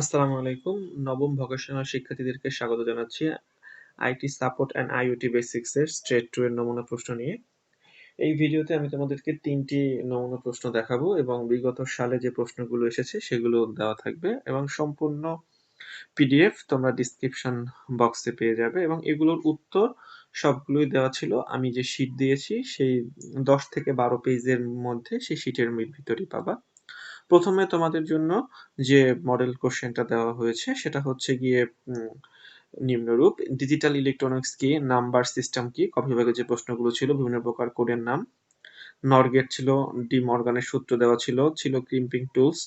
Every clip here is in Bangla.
আসসালামু আলাইকুম। নবম ভোকেশনাল শিক্ষার্থীদেরকে স্বাগত জানাচ্ছি IT support and IoT basics এর স্ট্রেট 2 এর নমুনা প্রশ্ন নিয়ে। এই ভিডিওতে আমি তোমাদেরকে তিনটি নমুনা প্রশ্ন দেখাবো এবং বিগত সালে যে প্রশ্নগুলো এসেছে সেগুলো দেওয়া থাকবে এবং সম্পূর্ণ পিডিএফ তোমরা ডিসক্রিপশন বক্সে পেয়ে যাবে এবং এগুলোর উত্তর সবগুলোই দেওয়া ছিল আমি যে শীট দিয়েছি, সেই 10 থেকে 12 পেজের মধ্যে সেই শীটের ভিতরেই পাবা। প্রথমে তোমাদের জন্য যে মডেল কোশ্চেনটা দেওয়া হয়েছে, সেটা হচ্ছে গিয়ে নিম্নরূপ ডিজিটাল ইলেকট্রনিক্স কি নাম্বার সিস্টেম কি ক বিভাগে যে প্রশ্নগুলো ছিল, বিভিন্ন প্রকার কোডের নাম। নরগেট ছিল ডি মর্গানের সূত্র দেওয়া ছিল ছিল ক্রিম্পিং টুলস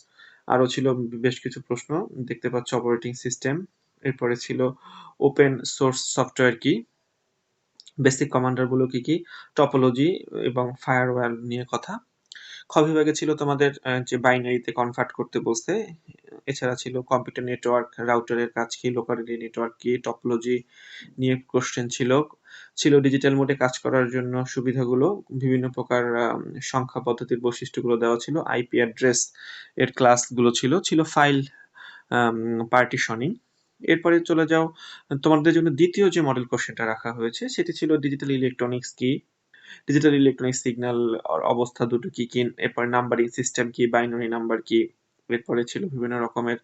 আরও ছিল বেশ কিছু প্রশ্ন, দেখতে পাচ্ছ অপারেটিং সিস্টেম এরপরে ছিল ওপেন সোর্স সফটওয়্যার কি বেসিক কমান্ডারগুলো কি কি টপোলজি এবং ফায়ারওয়াল নিয়ে কথা। খ ছিল তোমাদের যে বাইনারিতে কনভার্ট করতে বলছে, এছাড়া ছিল কম্পিউটার নেটওয়ার্ক রাউটারের কাজ কি লোকালিটি নেটওয়ার্ক কি টপোলজি নিয়ে কোশ্চেন ছিল ছিল ডিজিটাল মোডে কাজ করার জন্য সুবিধাগুলো, বিভিন্ন প্রকার সংখ্যা পদ্ধতির বৈশিষ্ট্যগুলো দেওয়া ছিল আইপি অ্যাড্রেস এর ক্লাসগুলো ছিল ছিল ফাইল পার্টিশনিং এরপরে চলে যাও, তোমাদের জন্য দ্বিতীয় যে মডেল কোশ্চেনটা রাখা হয়েছে, সেটি ছিল ডিজিটাল ইলেকট্রনিক্স কি ডিজিটাল ইলেকট্রনিক সিগন্যাল অবস্থা দুটো কি কি, এরপর নাম্বারিং সিস্টেম কি বাইনারি নাম্বার কি, এরপরে ছিল বিভিন্ন রকমের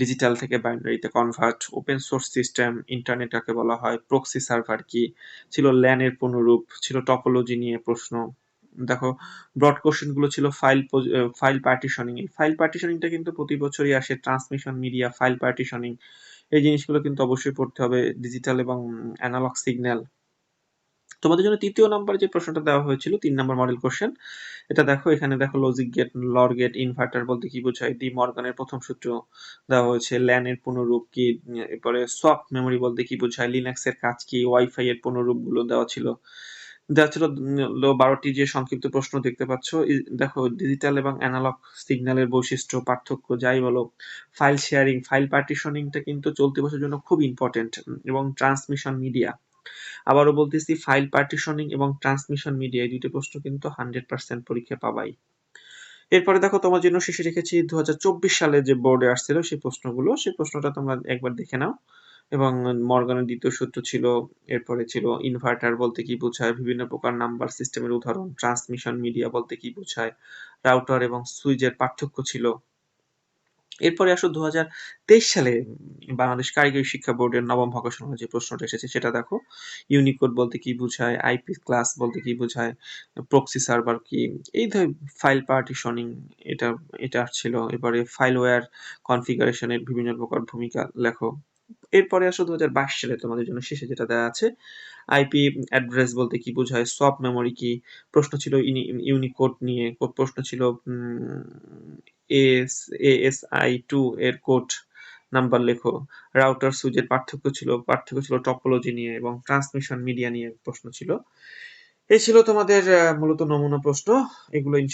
ডিজিটাল থেকে বাইনারিতে convert open source system internet কাকে বলা হয় প্রক্সি সার্ভার কি, ছিল ল্যানের পুনরূপ, ছিল টপোলজি নিয়ে প্রশ্ন। দেখো ব্রড কোশ্চেনগুলো ছিল ফাইল ফাইল পার্টিশনিং ফাইল পার্টিশনিংটা কিন্তু প্রতি বছরই আসে ট্রান্সমিশন মিডিয়া ফাইল পার্টিশনিং এই জিনিসগুলো কিন্তু অবশ্যই পড়তে হবে ডিজিটাল এবং অ্যানালগ সিগন্যাল তোমাদের জন্য তৃতীয় নাম্বার যে প্রশ্নটা দেওয়া হয়েছিল, তিন নাম্বার মডেল কোশ্চেন এটা দেখো, এখানে দেখো logic gate nor gate inverter বলতে কি বোঝায়? ডি মর্গানের প্রথম সূত্র দেওয়া হয়েছে ল্যানের পুনরূপ কি, এরপরে সফট মেমোরি বলতে কি বোঝায়? লিনাক্স এর কাজ কি? ওয়াইফাই এর পুনরূপগুলো দেওয়া ছিল দেওয়া ছিল বারোটি যে সংক্ষিপ্ত প্রশ্ন দেখতে পাচ্ছ দেখো ডিজিটাল এবং অ্যানালগ সিগন্যালের বৈশিষ্ট্য, পার্থক্য যাই বলো ফাইল শেয়ারিং ফাইল পার্টিশনিংটা কিন্তু চলতি বছরের জন্য খুব ইম্পর্টেন্ট এবং ট্রান্সমিশন মিডিয়া আবারও বলতেছি ফাইল পার্টিশনিং এবং ট্রান্সমিশন মিডিয়া এই দুইটি প্রশ্ন কিন্তু হান্ড্রেড পার্সেন্ট পরীক্ষা পাবাই। এরপরে দেখো, তোমার জন্য শেষে রেখেছি দু সালে যে বোর্ডে আসছিল সেই প্রশ্নগুলো। সেই প্রশ্নটা তোমরা একবার দেখে নাও। এবং মর্গানের দ্বিতীয় সূত্র ছিল, এরপরে ছিল ইনভার্টার বলতে কি বোঝায়, বিভিন্ন প্রকার নাম্বার সিস্টেমের উদাহরণ ট্রান্সমিশন মিডিয়া বলতে কি বোঝায় রাউটার এবং সুইচের পার্থক্য ছিল। এরপরে আসো দু হাজার তেইশ সালে বাংলাদেশ কারিগরি শিক্ষা বোর্ডের নবম ভকেশনাল যে প্রশ্নটা এসেছে সেটা দেখো। ইউনিকোড বলতে কি বোঝায় আইপি ক্লাস বলতে কি বোঝায় প্রক্সি সার্ভার কি, এই ফাইল পার্টিশনিং এটা এটা ছিল। এবারে ফাইলওয়্যার কনফিগারেশনের বিভিন্ন প্রকার ভূমিকা লেখো। এরপরে আসো দু হাজার বাইশ সালে তোমাদের জন্য শেষে যেটা দেওয়া আছে আইপি অ্যাড্রেস বলতে কি বোঝায় সফট মেমোরি কি, প্রশ্ন ছিল ইউনিকোড নিয়ে, প্রশ্ন ছিল A S I code number লেখো। রাউটার সুইচের পার্থক্য ছিল পার্থক্য ছিল টপোলজি নিয়ে এবং ট্রান্সমিশন মিডিয়া নিয়ে প্রশ্ন ছিল। এই ছিল তোমাদের মূলত নমুনা প্রশ্ন। এগুলো ইনশাল্লাহ